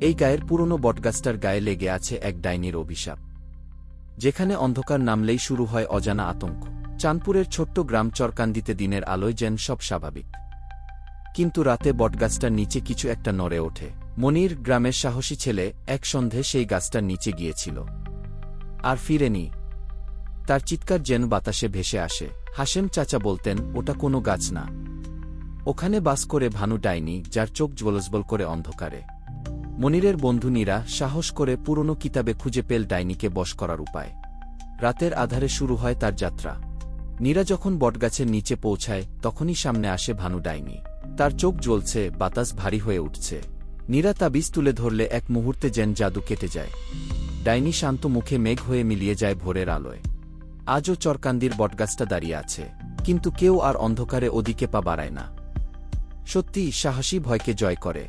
এই গায়ের পুরনো বটগাছটার গায়ে লেগে আছে এক ডাইনির অভিশাপ। যেখানে অন্ধকার নামলেই শুরু হয় অজানা আতঙ্ক। চাঁদপুরের ছোট্ট গ্রাম চরকান্দিতে দিনের আলোয় যেন সব স্বাভাবিক। কিন্তু রাতে বটগাছটার নিচে কিছু একটা নড়ে ওঠে। মনির গ্রামের সাহসী ছেলে এক সন্ধে সেই গাছটার নিচে গিয়েছিল। আর ফিরেনি। তার চিৎকার যেন বাতাসে ভেসে আসে। হাসেম চাচা বলতেন, ওটা কোনো গাছ না। ওখানে বাস করে ভানু ডাইনি, যার চোখ জ্বলসবল করে অন্ধকারে। মনিরের বন্ধু নীরা সাহস করে পুরনো কিতাবে খুঁজে পেল ডাইনিকে বশ করার উপায়। রাতের আধারে শুরু হয় তার যাত্রা। নীরা যখন বটগাছের নিচে পৌঁছায়, তখনই সামনে আসে ভানু ডাইনি। তার চোখ জ্বলছে, বাতাস ভারী হয়ে উঠছে। নীরা তাবিজ তুলে ধরলে এক মুহূর্তে যেন জাদু কেটে যায়। ডাইনি শান্ত মুখে মেঘ হয়ে মিলিয়ে যায় ভোরের আলোয়। আজও চরকান্দির বটগাছটা দাঁড়িয়ে আছে, কিন্তু কেউ আর অন্ধকারে ওদিকে পা বাড়ায় না। সত্যি সাহসী ভয়কে জয় করে।